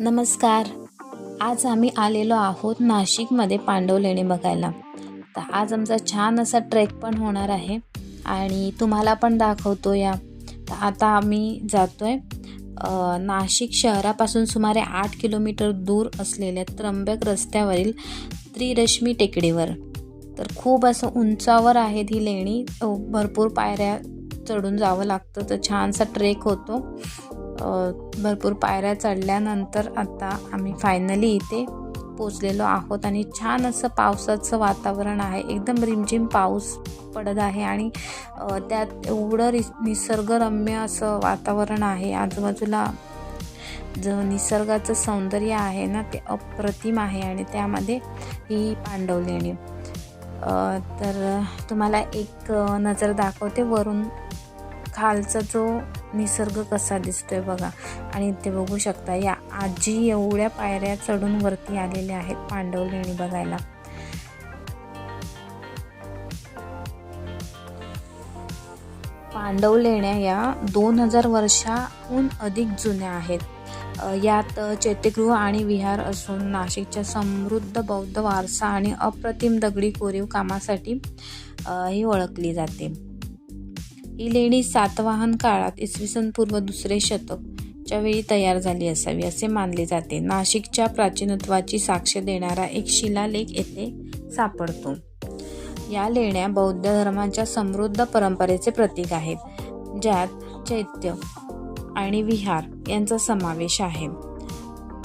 नमस्कार. आज आम्ही आलेलो आहोत नाशिकमध्ये पांडव लेणी बघायला. तर आज आमचा छान असा ट्रेक पण होणार आहे आणि तुम्हाला पण दाखवतो या तर आता आम्ही जातो आहे नाशिक शहरापासून सुमारे आठ किलोमीटर दूर असलेल्या त्र्यंबक रस्त्यावरील त्रिरश्मी टेकडीवर. तर खूप असं उंचावर आहे ही लेणी. भरपूर पायऱ्या चढून जावं लागतं. तर छानसा ट्रेक होतो. भरपूर पायऱ्या चढल्यानंतर आता आम्ही फायनली इथे पोचलेलो आहोत आणि छान असं पावसाचं वातावरण आहे. एकदम रिमझिम पाऊस पडत आहे आणि त्यात एवढं रिस निसर्गरम्य असं वातावरण आहे. आजूबाजूला जो निसर्गाचं सौंदर्य आहे ना ते अप्रतिम आहे आणि त्यामध्ये ही पांडव लेणी तर तुम्हाला एक नजर दाखवते. वरून खालचा जो निसर्ग कसा दिसतोय बघा. आणि इथे बघू शकता या आजी एवढ्या पायऱ्या चढून वरती आलेल्या आहेत पांडव लेणी बघायला. पांडव लेण्या या दोन हजार वर्षाहून अधिक जुन्या आहेत. यात चैत्यगृह आणि विहार असून नाशिकच्या समृद्ध बौद्ध वारसा आणि अप्रतिम दगडी कोरीव कामासाठी ही ओळखली जाते. ही लेणी सातवाहन काळात इसवी सन पूर्व दुसरे शतकच्या वेळी तयार झाली असावी असे मानले जाते. नाशिकच्या प्राचीनत्वाची साक्ष देणारा एक शिलालेख येथे सापडतो. या लेण्या बौद्ध धर्माच्या समृद्ध परंपरेचे प्रतीक आहेत ज्यात चैत्य आणि विहार यांचा समावेश आहे.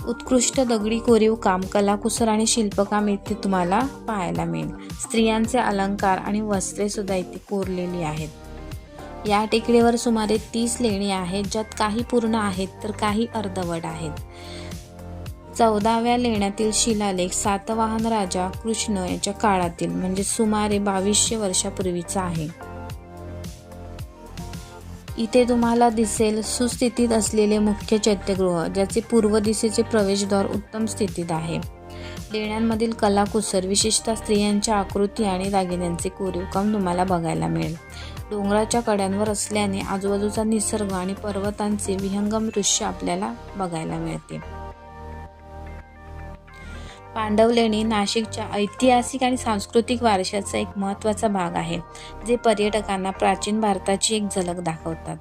उत्कृष्ट दगडी कोरीव काम कलाकुसर आणि शिल्पकाम इथे तुम्हाला पाहायला मिळेल. स्त्रियांचे अलंकार आणि वस्त्रे सुद्धा इथे कोरलेली आहेत. या टेकडीवर सुमारे तीस लेणी आहेत ज्यात काही पूर्ण आहेत तर काही अर्धवट आहेत. चौदाव्या लेण्यातील शिलालेख सातवाहन राजा कृष्ण याच्या काळातील म्हणजे सुमारे बावीसशे वर्षापूर्वीचा आहे. इथे तुम्हाला दिसेल सुस्थितीत असलेले मुख्य चैत्यगृह ज्याचे पूर्व दिशेचे प्रवेशद्वार उत्तम स्थितीत आहे. लेण्यांमधील कलाकुसर विशेषतः स्त्रियांच्या आकृती आणि दागिन्यांचे कोरीवकाम तुम्हाला बघायला मिळेल. डोंगराच्या कड्यांवर असल्याने आजूबाजूचा निसर्ग आणि पर्वतांचे विहंगम दृश्य आपल्याला बघायला मिळते. पांडव लेणी नाशिकच्या ऐतिहासिक आणि सांस्कृतिक वारशाचा एक महत्त्वाचा भाग आहे जे पर्यटकांना प्राचीन भारताची एक झलक दाखवतात.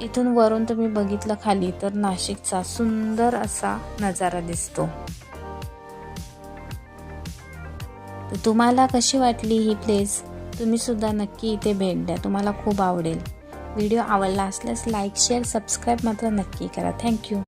इथून वरून तुम्ही बघितलं खाली तर नाशिकचा सुंदर असा नजारा दिसतो. तुम्हाला कशी वाटली ही प्लेस तुम्ही सुद्धा नक्की इथे भेट द्या. तुम्हाला खूप आवडेल. व्हिडिओ आवडला असल्यास लाईक शेअर सबस्क्राईब मात्र नक्की करा. थँक्यू.